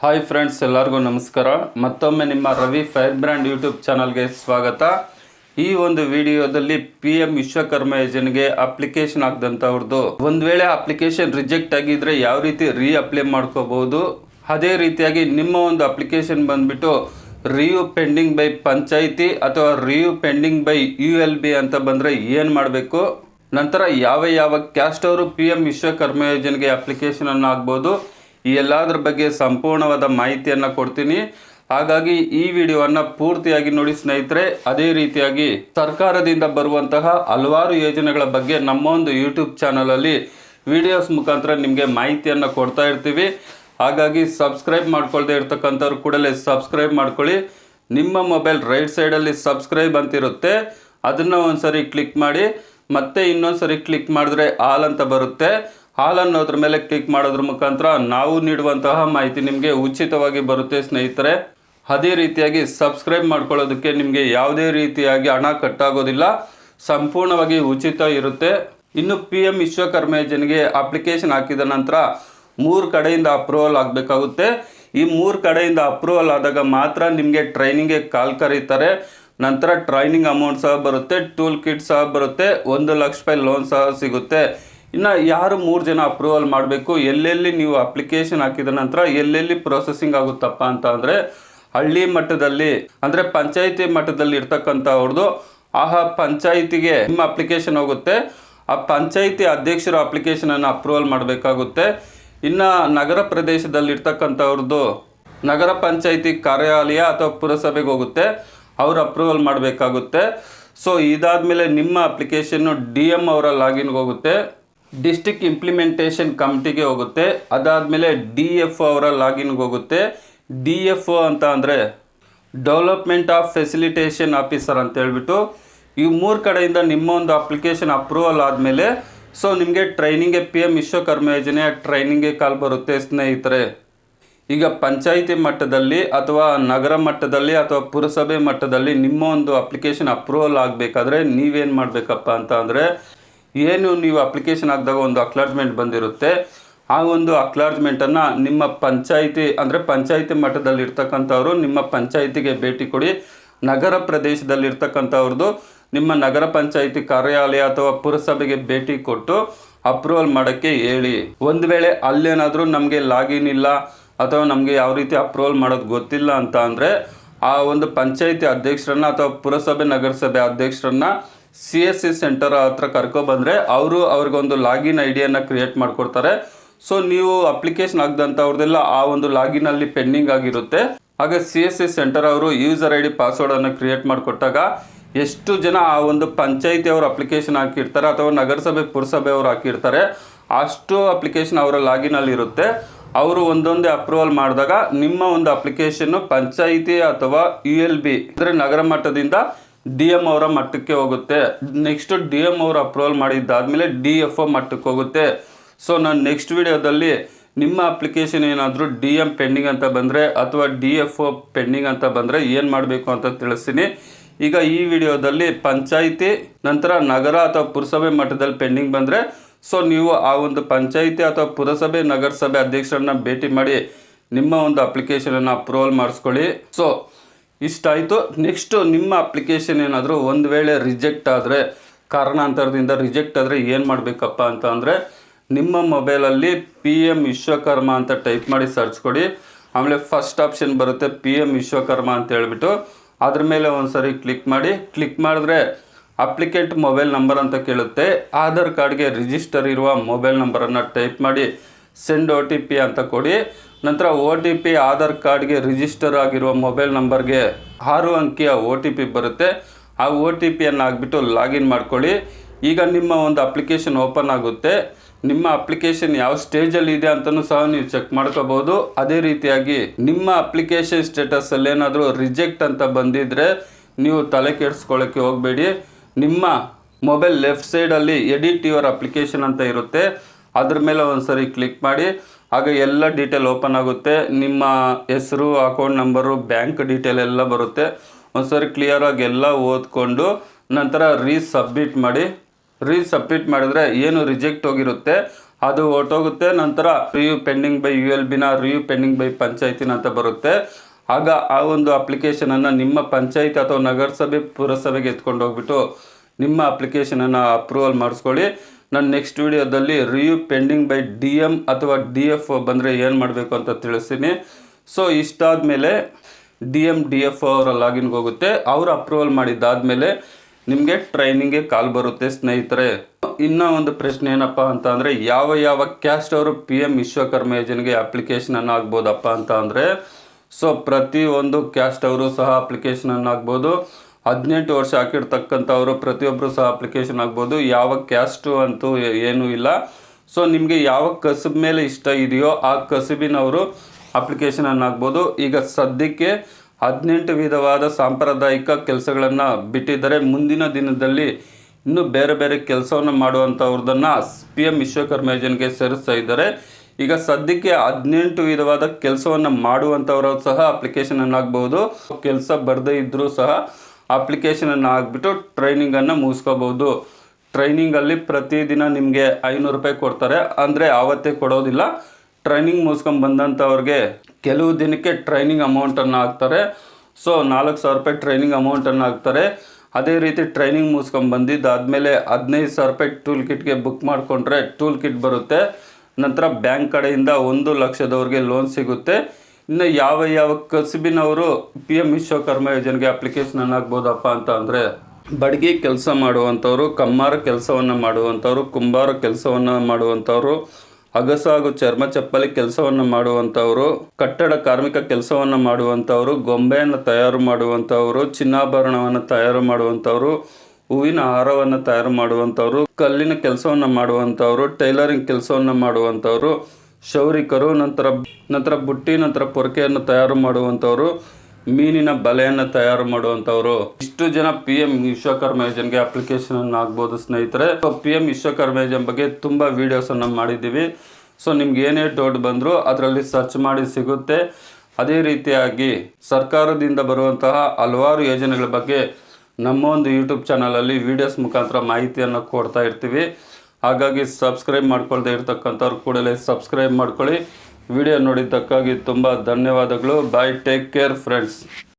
Hi friends ಎಲ್ಲರಿಗೂ ನಮಸ್ಕಾರ. ಮತ್ತೊಮ್ಮೆ ನಿಮ್ಮ ರವಿ ಫೈರ್ ಬ್ರ್ಯಾಂಡ್ ಯೂಟ್ಯೂಬ್ ಚಾನಲ್ಗೆ ಸ್ವಾಗತ. ಈ ಒಂದು ವಿಡಿಯೋದಲ್ಲಿ ಪಿ ಎಂ ವಿಶ್ವಕರ್ಮ ಯೋಜನೆಗೆ ಅಪ್ಲಿಕೇಶನ್ ಆಗದಂಥವ್ರದ್ದು ಒಂದು ವೇಳೆ ಅಪ್ಲಿಕೇಶನ್ ರಿಜೆಕ್ಟ್ ಆಗಿದ್ರೆ ಯಾವ ರೀತಿ ರೀ ಅಪ್ಲೈ ಮಾಡ್ಕೋಬಹುದು? ಅದೇ ರೀತಿಯಾಗಿ ನಿಮ್ಮ ಒಂದು ಅಪ್ಲಿಕೇಶನ್ ಬಂದ್ಬಿಟ್ಟು ರಿಯೂ ಪೆಂಡಿಂಗ್ ಬೈ ಪಂಚಾಯಿತಿ ಅಥವಾ review pending by U L B ಅಂತ ಬಂದರೆ ಏನು ಮಾಡಬೇಕು? ನಂತರ ಯಾವ ಯಾವ ಕ್ಯಾಸ್ಟ್ ಅವರು ಪಿ ಎಂ ವಿಶ್ವಕರ್ಮ ಯೋಜನೆಗೆ ಅಪ್ಲಿಕೇಶನನ್ನು ಆಗ್ಬೋದು? ಈ ಎಲ್ಲದರ ಬಗ್ಗೆ ಸಂಪೂರ್ಣವಾದ ಮಾಹಿತಿಯನ್ನು ಕೊಡ್ತೀನಿ. ಹಾಗಾಗಿ ಈ ವಿಡಿಯೋವನ್ನು ಪೂರ್ತಿಯಾಗಿ ನೋಡಿ ಸ್ನೇಹಿತರೆ, ಅದೇ ರೀತಿಯಾಗಿ ಸರ್ಕಾರದಿಂದ ಬರುವಂತಹ ಹಲವಾರು ಯೋಜನೆಗಳ ಬಗ್ಗೆ ನಮ್ಮ ಒಂದು ಯೂಟ್ಯೂಬ್ ಚಾನಲಲ್ಲಿ ವಿಡಿಯೋಸ್ ಮುಖಾಂತರ ನಿಮಗೆ ಮಾಹಿತಿಯನ್ನು ಕೊಡ್ತಾ ಇರ್ತೀವಿ. ಹಾಗಾಗಿ ಸಬ್ಸ್ಕ್ರೈಬ್ ಮಾಡ್ಕೊಳ್ದೆ ಇರ್ತಕ್ಕಂಥವ್ರು ಕೂಡಲೇ ಸಬ್ಸ್ಕ್ರೈಬ್ ಮಾಡ್ಕೊಳ್ಳಿ. ನಿಮ್ಮ ಮೊಬೈಲ್ ರೈಟ್ ಸೈಡಲ್ಲಿ ಸಬ್ಸ್ಕ್ರೈಬ್ ಅಂತಿರುತ್ತೆ. ಅದನ್ನು ಒಂದ್ಸರಿ ಕ್ಲಿಕ್ ಮಾಡಿ, ಮತ್ತೆ ಇನ್ನೊಂದ್ಸರಿ ಕ್ಲಿಕ್ ಮಾಡಿದ್ರೆ ಆಲ್ ಅಂತ ಬರುತ್ತೆ. ಹಾಲ್ ಅದ್ರ ಮೇಲೆ ಕ್ಲಿಕ್ ಮಾಡೋದ್ರ ಮುಖಾಂತರ ನಾವು ನೀಡುವಂತಹ ಮಾಹಿತಿ ನಿಮಗೆ ಉಚಿತವಾಗಿ ಬರುತ್ತೆ, ಸ್ನೇಹಿತರೆ. ಅದೇ ರೀತಿಯಾಗಿ ಸಬ್ಸ್ಕ್ರೈಬ್ ಮಾಡ್ಕೊಳ್ಳೋದಕ್ಕೆ ನಿಮಗೆ ಯಾವುದೇ ರೀತಿಯಾಗಿ ಹಣ ಕಟ್ಟಾಗೋದಿಲ್ಲ. ಸಂಪೂರ್ಣವಾಗಿ ಉಚಿತ ಇರುತ್ತೆ. ಇನ್ನು ಪಿ ಎಂ ವಿಶ್ವಕರ್ಮ ಯೋಜನೆಗೆ ಅಪ್ಲಿಕೇಶನ್ ಹಾಕಿದ ನಂತರ ಮೂರು ಕಡೆಯಿಂದ ಅಪ್ರೂವಲ್ ಆಗಬೇಕಾಗುತ್ತೆ. ಈ ಮೂರು ಕಡೆಯಿಂದ ಅಪ್ರೂವಲ್ ಆದಾಗ ಮಾತ್ರ ನಿಮಗೆ ಟ್ರೈನಿಂಗ್ಗೆ ಕಾಲ್ ಕರೀತಾರೆ. ನಂತರ ಟ್ರೈನಿಂಗ್ ಅಮೌಂಟ್ ಸಹ ಬರುತ್ತೆ ಟೂಲ್ ಕಿಟ್ ಸಹ ಬರುತ್ತೆ, ಒಂದು ಲಕ್ಷ ರೂಪಾಯಿ ಲೋನ್ ಸಹ ಸಿಗುತ್ತೆ. ಇನ್ನು ಯಾರು ಮೂರು ಜನ ಅಪ್ರೂವಲ್ ಮಾಡಬೇಕು, ಎಲ್ಲೆಲ್ಲಿ ನೀವು ಅಪ್ಲಿಕೇಶನ್ ಹಾಕಿದ ನಂತರ ಎಲ್ಲೆಲ್ಲಿ ಪ್ರೊಸೆಸಿಂಗ್ ಆಗುತ್ತಪ್ಪ ಅಂತ ಅಂದರೆ ಹಳ್ಳಿ ಮಟ್ಟದಲ್ಲಿ, ಅಂದರೆ ಪಂಚಾಯಿತಿ ಮಟ್ಟದಲ್ಲಿ ಇರ್ತಕ್ಕಂಥವ್ರದ್ದು ಆಹಾ ಪಂಚಾಯಿತಿಗೆ ನಿಮ್ಮ ಅಪ್ಲಿಕೇಶನ್ ಹೋಗುತ್ತೆ. ಆ ಪಂಚಾಯಿತಿ ಅಧ್ಯಕ್ಷರು ಅಪ್ಲಿಕೇಶನನ್ನು ಅಪ್ರೂವಲ್ ಮಾಡಬೇಕಾಗುತ್ತೆ. ಇನ್ನು ನಗರ ಪ್ರದೇಶದಲ್ಲಿ ಇರ್ತಕ್ಕಂಥವ್ರದ್ದು ನಗರ ಪಂಚಾಯಿತಿ ಕಾರ್ಯಾಲಯ ಅಥವಾ ಪುರಸಭೆಗೆ ಹೋಗುತ್ತೆ. ಅವ್ರು ಅಪ್ರೂವಲ್ ಮಾಡಬೇಕಾಗುತ್ತೆ. ಸೊ ಇದಾದಮೇಲೆ ನಿಮ್ಮ ಅಪ್ಲಿಕೇಶನ್ನು ಡಿ ಎಂ ಅವರ ಲಾಗಿನ್ಗೆ ಹೋಗುತ್ತೆ. ಡಿಸ್ಟಿಕ್ ಇಂಪ್ಲಿಮೆಂಟೇಷನ್ ಕಮಿಟಿಗೆ ಹೋಗುತ್ತೆ. ಅದಾದಮೇಲೆ ಡಿ ಎಫ್ ಅವರ ಲಾಗಿನ್ಗೆ ಹೋಗುತ್ತೆ. ಡಿ ಎಫ್ ಒ ಅಂತ ಅಂದರೆ ಡೆವಲಪ್ಮೆಂಟ್ ಆಫ್ ಫೆಸಿಲಿಟೇಷನ್ ಆಫೀಸರ್ ಅಂತ ಹೇಳ್ಬಿಟ್ಟು ಈ ಮೂರು ಕಡೆಯಿಂದ ನಿಮ್ಮ ಒಂದು ಅಪ್ಲಿಕೇಶನ್ ಅಪ್ರೂವಲ್ ಆದಮೇಲೆ ಸೊ ನಿಮಗೆ ಟ್ರೈನಿಂಗ್ಗೆ ಪಿ ಎಂ ವಿಶ್ವಕರ್ಮ ಯೋಜನೆಯ ಟ್ರೈನಿಂಗ್ಗೆ ಕಾಲ್ ಬರುತ್ತೆ ಸ್ನೇಹಿತರೆ. ಈಗ ಪಂಚಾಯಿತಿ ಮಟ್ಟದಲ್ಲಿ ಅಥವಾ ನಗರ ಮಟ್ಟದಲ್ಲಿ ಅಥವಾ ಪುರಸಭೆ ಮಟ್ಟದಲ್ಲಿ ನಿಮ್ಮ ಒಂದು ಅಪ್ಲಿಕೇಶನ್ ಅಪ್ರೂವಲ್ ಆಗಬೇಕಾದ್ರೆ ನೀವೇನು ಮಾಡಬೇಕಪ್ಪ ಅಂತ ಅಂದರೆ ಏನು ನೀವು ಅಪ್ಲಿಕೇಶನ್ ಹಾಕಿದಾಗ ಒಂದು ಅಕ್ಲಾರ್ಜ್ಮೆಂಟ್ ಬಂದಿರುತ್ತೆ? ಆ ಒಂದು ಅಕ್ಲಾರ್ಜ್ಮೆಂಟನ್ನು ನಿಮ್ಮ ಪಂಚಾಯಿತಿ, ಅಂದರೆ ಪಂಚಾಯಿತಿ ಮಟ್ಟದಲ್ಲಿ ಇರ್ತಕ್ಕಂಥವ್ರು ನಿಮ್ಮ ಪಂಚಾಯಿತಿಗೆ ಭೇಟಿ ಕೊಡಿ. ನಗರ ಪ್ರದೇಶದಲ್ಲಿ ಇರ್ತಕ್ಕಂಥವ್ರದ್ದು ನಿಮ್ಮ ನಗರ ಪಂಚಾಯಿತಿ ಕಾರ್ಯಾಲಯ ಅಥವಾ ಪುರಸಭೆಗೆ ಭೇಟಿ ಕೊಟ್ಟು ಅಪ್ರೂವಲ್ ಮಾಡೋಕ್ಕೆ ಹೇಳಿ. ಒಂದು ವೇಳೆ ಅಲ್ಲೇನಾದರೂ ನಮಗೆ ಲಾಗಿನ್ ಇಲ್ಲ ಅಥವಾ ನಮಗೆ ಯಾವ ರೀತಿ ಅಪ್ರೂವಲ್ ಮಾಡೋದು ಗೊತ್ತಿಲ್ಲ ಅಂತ ಅಂದರೆ ಆ ಒಂದು ಪಂಚಾಯಿತಿ ಅಧ್ಯಕ್ಷರನ್ನ ಅಥವಾ ಪುರಸಭೆ ನಗರಸಭೆ ಅಧ್ಯಕ್ಷರನ್ನ ಸಿ ಎಸ್ ಸಿ ಸೆಂಟರ್ ಹತ್ರ ಕರ್ಕೊಬಂದರೆ ಅವರು ಅವ್ರಿಗೊಂದು ಲಾಗಿನ್ ಐ ಕ್ರಿಯೇಟ್ ಮಾಡಿಕೊಡ್ತಾರೆ. ಸೊ ನೀವು ಅಪ್ಲಿಕೇಶನ್ ಆಗದಂಥವ್ರದ್ದೆಲ್ಲ ಆ ಒಂದು ಲಾಗಿನಲ್ಲಿ ಪೆಂಡಿಂಗ್ ಆಗಿರುತ್ತೆ. ಹಾಗೆ ಸಿ ಎಸ್ ಸಿ ಸೆಂಟರ್ ಅವರು ಯೂಸರ್ ಐ ಡಿ ಪಾಸ್ವರ್ಡನ್ನು ಕ್ರಿಯೇಟ್ ಮಾಡಿಕೊಟ್ಟಾಗ ಎಷ್ಟು ಜನ ಆ ಒಂದು ಪಂಚಾಯಿತಿ ಅವರು ಅಪ್ಲಿಕೇಶನ್ ಹಾಕಿರ್ತಾರೆ ಅಥವಾ ನಗರಸಭೆ, ಪುರಸಭೆ ಅವರು ಹಾಕಿರ್ತಾರೆ, ಅಷ್ಟು ಅಪ್ಲಿಕೇಶನ್ ಅವರ ಲಾಗಿನಲ್ಲಿ ಇರುತ್ತೆ. ಅವರು ಒಂದೊಂದೇ ಅಪ್ರೂವಲ್ ಮಾಡಿದಾಗ ನಿಮ್ಮ ಒಂದು ಅಪ್ಲಿಕೇಶನ್ನು ಪಂಚಾಯಿತಿ ಅಥವಾ ಯು ಎಲ್ ಬಿ, ಅಂದರೆ ನಗರ ಮಟ್ಟದಿಂದ ಡಿ ಎಂ ಅವರ ಮಟ್ಟಕ್ಕೆ ಹೋಗುತ್ತೆ. ನೆಕ್ಸ್ಟ್ ಡಿ ಎಂ ಅವರು ಅಪ್ರೂವಲ್ ಮಾಡಿದ್ದಾದಮೇಲೆ ಡಿ ಎಫ್ ಒ ಮಟ್ಟಕ್ಕೆ ಹೋಗುತ್ತೆ. ಸೊ ನಾನು ನೆಕ್ಸ್ಟ್ ವಿಡಿಯೋದಲ್ಲಿ ನಿಮ್ಮ ಅಪ್ಲಿಕೇಶನ್ ಏನಾದರೂ ಡಿ ಎಂ ಪೆಂಡಿಂಗ್ ಅಂತ ಬಂದರೆ ಅಥವಾ ಡಿ ಎಫ್ ಒ ಪೆಂಡಿಂಗ್ ಅಂತ ಬಂದರೆ ಏನು ಮಾಡಬೇಕು ಅಂತ ತಿಳಿಸ್ತೀನಿ. ಈಗ ಈ ವಿಡಿಯೋದಲ್ಲಿ ಪಂಚಾಯಿತಿ, ನಂತರ ನಗರ ಅಥವಾ ಪುರಸಭೆ ಮಟ್ಟದಲ್ಲಿ ಪೆಂಡಿಂಗ್ ಬಂದರೆ ಸೊ ನೀವು ಆ ಒಂದು ಪಂಚಾಯಿತಿ ಅಥವಾ ಪುರಸಭೆ, ನಗರಸಭೆ ಅಧ್ಯಕ್ಷರನ್ನ ಭೇಟಿ ಮಾಡಿ ನಿಮ್ಮ ಒಂದು ಅಪ್ಲಿಕೇಶನನ್ನು ಅಪ್ರೂವಲ್ ಮಾಡಿಸ್ಕೊಳ್ಳಿ. ಸೊ ಇಷ್ಟಾಯಿತು. ನೆಕ್ಸ್ಟು ನಿಮ್ಮ ಅಪ್ಲಿಕೇಶನ್ ಏನಾದರೂ ಒಂದು ವೇಳೆ ರಿಜೆಕ್ಟ್ ಆದರೆ, ಕಾರಣಾಂತರದಿಂದ ರಿಜೆಕ್ಟ್ ಆದರೆ ಏನು ಮಾಡಬೇಕಪ್ಪ ಅಂತ ಅಂದರೆ, ನಿಮ್ಮ ಮೊಬೈಲಲ್ಲಿ ಪಿ ಎಂ ವಿಶ್ವಕರ್ಮ ಅಂತ ಟೈಪ್ ಮಾಡಿ ಸರ್ಚ್ ಕೊಡಿ. ಆಮೇಲೆ ಫಸ್ಟ್ ಆಪ್ಷನ್ ಬರುತ್ತೆ ಪಿ ಎಂ ವಿಶ್ವಕರ್ಮ ಅಂತ ಹೇಳ್ಬಿಟ್ಟು. ಅದ್ರ ಮೇಲೆ ಒಂದು ಸರಿ ಕ್ಲಿಕ್ ಮಾಡಿ. ಕ್ಲಿಕ್ ಮಾಡಿದ್ರೆ ಅಪ್ಲಿಕೆಂಟ್ ಮೊಬೈಲ್ ನಂಬರ್ ಅಂತ ಕೇಳುತ್ತೆ. ಆಧಾರ್ ಕಾರ್ಡ್ಗೆ ರಿಜಿಸ್ಟರ್ ಇರುವ ಮೊಬೈಲ್ ನಂಬರನ್ನು ಟೈಪ್ ಮಾಡಿ. ಸೆಂಡ್ ಒ ಟಿ ಪಿ ಅಂತ ಕೊಡಿ. ನಂತರ ಓ ಟಿ ಪಿ ಆಧಾರ್ ಕಾರ್ಡ್ಗೆ ರಿಜಿಸ್ಟರ್ ಆಗಿರುವ ಮೊಬೈಲ್ ನಂಬರ್ಗೆ ಆರು ಅಂಕಿಯ ಒ ಟಿ ಪಿ ಬರುತ್ತೆ. ಆ ಒ ಟಿ ಪಿಯನ್ನು ಹಾಕ್ಬಿಟ್ಟು ಲಾಗಿನ್ ಮಾಡ್ಕೊಳ್ಳಿ. ಈಗ ನಿಮ್ಮ ಒಂದು ಅಪ್ಲಿಕೇಶನ್ ಓಪನ್ ಆಗುತ್ತೆ. ನಿಮ್ಮ ಅಪ್ಲಿಕೇಶನ್ ಯಾವ ಸ್ಟೇಜಲ್ಲಿ ಇದೆ ಅಂತಲೂ ಸಹ ನೀವು ಚೆಕ್ ಮಾಡ್ಕೋಬೋದು ಅದೇ ರೀತಿಯಾಗಿ ನಿಮ್ಮ ಅಪ್ಲಿಕೇಶನ್ ಸ್ಟೇಟಸಲ್ಲಿ ಏನಾದರೂ ರಿಜೆಕ್ಟ್ ಅಂತ ಬಂದಿದ್ದರೆ ನೀವು ತಲೆ ಕೆಡಿಸ್ಕೊಳ್ಳೋಕ್ಕೆ ಹೋಗಬೇಡಿ. ನಿಮ್ಮ ಮೊಬೈಲ್ ಲೆಫ್ಟ್ ಸೈಡಲ್ಲಿ ಎಡಿಟ್ ಯುವರ್ ಅಪ್ಲಿಕೇಶನ್ ಅಂತ ಇರುತ್ತೆ. ಅದ್ರ ಮೇಲೆ ಒಂದ್ಸರಿ ಕ್ಲಿಕ್ ಮಾಡಿ, ಆಗ ಎಲ್ಲ ಡೀಟೇಲ್ ಓಪನ್ ಆಗುತ್ತೆ. ನಿಮ್ಮ ಹೆಸರು ಅಕೌಂಟ್ ನಂಬರು ಬ್ಯಾಂಕ್ ಡೀಟೇಲ್ ಎಲ್ಲ ಬರುತ್ತೆ. ಒಂದ್ಸರಿ ಕ್ಲಿಯರಾಗಿ ಎಲ್ಲ ಓದ್ಕೊಂಡು, ನಂತರ ರೀ ಸಬ್ಮಿಟ್ ಮಾಡಿ. ರೀ ಸಬ್ಮಿಟ್ ಮಾಡಿದ್ರೆ ಏನು ರಿಜೆಕ್ಟ್ ಹೋಗಿರುತ್ತೆ, ಅದು ಹೊರ್ಟೋಗುತ್ತೆ. ನಂತರ review pending by U L ಬಿನ review pending by ಪಂಚಾಯತಿನ ಅಂತ ಬರುತ್ತೆ. ಆಗ ಆ ಒಂದು ಅಪ್ಲಿಕೇಶನನ್ನು ನಿಮ್ಮ ಪಂಚಾಯತ್ ಅಥವಾ ನಗರಸಭೆ, ಪುರಸಭೆಗೆ ಎತ್ಕೊಂಡು ಹೋಗ್ಬಿಟ್ಟು ನಿಮ್ಮ ಅಪ್ಲಿಕೇಶನನ್ನು ಅಪ್ರೂವಲ್ ಮಾಡಿಸ್ಕೊಳ್ಳಿ. ನಾನು ನೆಕ್ಸ್ಟ್ ವಿಡಿಯೋದಲ್ಲಿ review pending by D M ಅಥವಾ ಡಿ ಎಫ್ ಬಂದರೆ ಏನು ಮಾಡಬೇಕು ಅಂತ ತಿಳಿಸ್ತೀನಿ. ಸೊ ಇಷ್ಟಾದ ಮೇಲೆ ಡಿ ಎಂ ಡಿ ಎಫ್ ಅವರ ಲಾಗಿನ್ಗೆ ಹೋಗುತ್ತೆ. ಅವರು ಅಪ್ರೂವಲ್ ಮಾಡಿದ್ದಾದಮೇಲೆ ನಿಮಗೆ ಟ್ರೈನಿಂಗ್ಗೆ ಕಾಲ್ ಬರುತ್ತೆ ಸ್ನೇಹಿತರೆ. ಇನ್ನೂ ಒಂದು ಪ್ರಶ್ನೆ ಏನಪ್ಪ ಅಂತ ಅಂದರೆ, ಯಾವ ಯಾವ ಕ್ಯಾಸ್ಟ್ ಅವರು ಪಿ ಎಂ ವಿಶ್ವಕರ್ಮ ಯೋಜನೆಗೆ ಅಪ್ಲಿಕೇಶನನ್ನು ಆಗ್ಬೋದಪ್ಪ ಅಂತ ಅಂದರೆ ಸೊ ಪ್ರತಿಯೊಂದು ಕ್ಯಾಸ್ಟ್ ಅವರು ಸಹ ಅಪ್ಲಿಕೇಶನನ್ನು ಆಗ್ಬೋದು. ಹದಿನೆಂಟು ವರ್ಷ ಹಾಕಿರ್ತಕ್ಕಂಥವರು ಪ್ರತಿಯೊಬ್ಬರು ಸಹ ಅಪ್ಲಿಕೇಶನ್ ಆಗ್ಬೋದು. ಯಾವ ಕ್ಯಾಸ್ಟು ಅಂತೂ ಏನೂ ಇಲ್ಲ. ಸೊ ನಿಮಗೆ ಯಾವ ಕಸಬ್ ಮೇಲೆ ಇಷ್ಟ ಇದೆಯೋ ಆ ಕಸಬಿನವರು ಅಪ್ಲಿಕೇಶನನ್ನು ಹಾಕ್ಬೋದು ಈಗ ಸದ್ಯಕ್ಕೆ ಹದಿನೆಂಟು ವಿಧವಾದ ಸಾಂಪ್ರದಾಯಿಕ ಕೆಲಸಗಳನ್ನು ಬಿಟ್ಟಿದ್ದಾರೆ. ಮುಂದಿನ ದಿನದಲ್ಲಿ ಇನ್ನೂ ಬೇರೆ ಬೇರೆ ಕೆಲಸವನ್ನು ಮಾಡುವಂಥವ್ರದನ್ನು ಪಿ ಎಂ ವಿಶ್ವಕರ್ಮ ಯೋಜನೆಗೆ ಸೇರಿಸ್ತಾ ಇದ್ದಾರೆ. ಈಗ ಸದ್ಯಕ್ಕೆ ಹದಿನೆಂಟು ವಿಧವಾದ ಕೆಲಸವನ್ನು ಮಾಡುವಂಥವರು ಸಹ ಅಪ್ಲಿಕೇಶನನ್ನು ಹಾಕ್ಬೋದು ಕೆಲಸ ಬರದೇ ಇದ್ದರೂ ಸಹ ಅಪ್ಲಿಕೇಶನನ್ನು ಹಾಕ್ಬಿಟ್ಟು ಟ್ರೈನಿಂಗನ್ನು ಮುಗಿಸ್ಕೋಬೋದು. ಟ್ರೈನಿಂಗಲ್ಲಿ ಪ್ರತಿದಿನ ನಿಮಗೆ ಐನೂರು ರೂಪಾಯಿ ಕೊಡ್ತಾರೆ. ಅಂದರೆ ಆವತ್ತೇ ಕೊಡೋದಿಲ್ಲ. ಟ್ರೈನಿಂಗ್ ಮುಗಿಸ್ಕೊಂಡು ಬಂದಂಥವ್ರಿಗೆ ಕೆಲವು ದಿನಕ್ಕೆ ಟ್ರೈನಿಂಗ್ ಅಮೌಂಟನ್ನು ಹಾಕ್ತಾರೆ. ಸೊ ನಾಲ್ಕು ಸಾವಿರ ರೂಪಾಯಿ ಟ್ರೈನಿಂಗ್ ಅಮೌಂಟನ್ನು ಹಾಕ್ತಾರೆ. ಅದೇ ರೀತಿ ಟ್ರೈನಿಂಗ್ ಮುಗಿಸ್ಕೊಂಡು ಬಂದಿದ್ದಾದಮೇಲೆ ಹದಿನೈದು ಸಾವಿರ ರೂಪಾಯಿ ಟೂಲ್ ಕಿಟ್ಗೆ ಬುಕ್ ಮಾಡಿಕೊಂಡ್ರೆ ಟೂಲ್ ಕಿಟ್ ಬರುತ್ತೆ. ನಂತರ ಬ್ಯಾಂಕ್ ಕಡೆಯಿಂದ ಒಂದು ಲಕ್ಷದವ್ರಿಗೆ ಲೋನ್ ಸಿಗುತ್ತೆ. ಇನ್ನು ಯಾವ ಯಾವ ಕಸುಬಿನವರು ಪಿ ಎಂ ವಿಶ್ವಕರ್ಮ ಯೋಜನೆಗೆ ಅಪ್ಲಿಕೇಶನ್ ಆಗ್ಬೋದಪ್ಪ ಅಂತ ಅಂದರೆ, ಬಡಗಿ ಕೆಲಸ ಮಾಡುವಂಥವ್ರು, ಕಮ್ಮಾರ ಕೆಲಸವನ್ನು ಮಾಡುವಂಥವ್ರು, ಕುಂಬಾರ ಕೆಲಸವನ್ನು ಮಾಡುವಂಥವ್ರು, ಅಗಸ ಹಾಗೂ ಚರ್ಮ ಚಪ್ಪಲಿ ಕೆಲಸವನ್ನು ಮಾಡುವಂಥವ್ರು, ಕಟ್ಟಡ ಕಾರ್ಮಿಕ ಕೆಲಸವನ್ನು ಮಾಡುವಂಥವ್ರು, ಗೊಂಬೆಯನ್ನು ತಯಾರು ಮಾಡುವಂಥವ್ರು, ಚಿನ್ನಾಭರಣವನ್ನು ತಯಾರು ಮಾಡುವಂಥವ್ರು, ಹೂವಿನ ಹಾರವನ್ನು ತಯಾರು ಮಾಡುವಂಥವ್ರು, ಕಲ್ಲಿನ ಕೆಲಸವನ್ನು ಮಾಡುವಂಥವ್ರು, ಟೈಲರಿಂಗ್ ಕೆಲಸವನ್ನು ಮಾಡುವಂಥವ್ರು ಕ್ಷೌರಿಕರು ನಂತರ ನಂತರ ಬುಟ್ಟಿ, ನಂತರ ಪೊರಕೆಯನ್ನು ತಯಾರು ಮಾಡುವಂಥವರು, ಮೀನಿನ ಬಲೆಯನ್ನು ತಯಾರು ಮಾಡುವಂಥವ್ರು. ಇಷ್ಟು ಜನ ಪಿ ಎಂ ವಿಶ್ವಕರ್ಮ ಯೋಜನೆಗೆ ಅಪ್ಲಿಕೇಶನ್ ಆಗ್ಬೋದು ಸ್ನೇಹಿತರೆ. ಪಿ ಎಂ ವಿಶ್ವಕರ್ಮ ಯೋಜನೆ ಬಗ್ಗೆ ತುಂಬ ವೀಡಿಯೋಸನ್ನು ಮಾಡಿದ್ದೀವಿ. ಸೊ ನಿಮ್ಗೆ ಏನೇ ಡೌಟ್ ಬಂದರೂ ಅದರಲ್ಲಿ ಸರ್ಚ್ ಮಾಡಿ ಸಿಗುತ್ತೆ. ಅದೇ ರೀತಿಯಾಗಿ ಸರ್ಕಾರದಿಂದ ಬರುವಂತಹ ಹಲವಾರು ಯೋಜನೆಗಳ ಬಗ್ಗೆ ನಮ್ಮ ಒಂದು ಯೂಟ್ಯೂಬ್ ಚಾನಲಲ್ಲಿ ವಿಡಿಯೋಸ್ ಮುಖಾಂತರ ಮಾಹಿತಿಯನ್ನು ಕೊಡ್ತಾ ಇರ್ತೀವಿ. ಹಾಗಾಗಿ ಸಬ್ಸ್ಕ್ರೈಬ್ ಮಾಡ್ಕೊಳ್ದೇ ಇರ್ತಕ್ಕಂಥವ್ರು ಕೂಡಲೇ ಸಬ್ಸ್ಕ್ರೈಬ್ ಮಾಡ್ಕೊಳ್ಳಿ. ವಿಡಿಯೋ ನೋಡಿದ್ದಕ್ಕಾಗಿ ತುಂಬ ಧನ್ಯವಾದಗಳು. Bye take care friends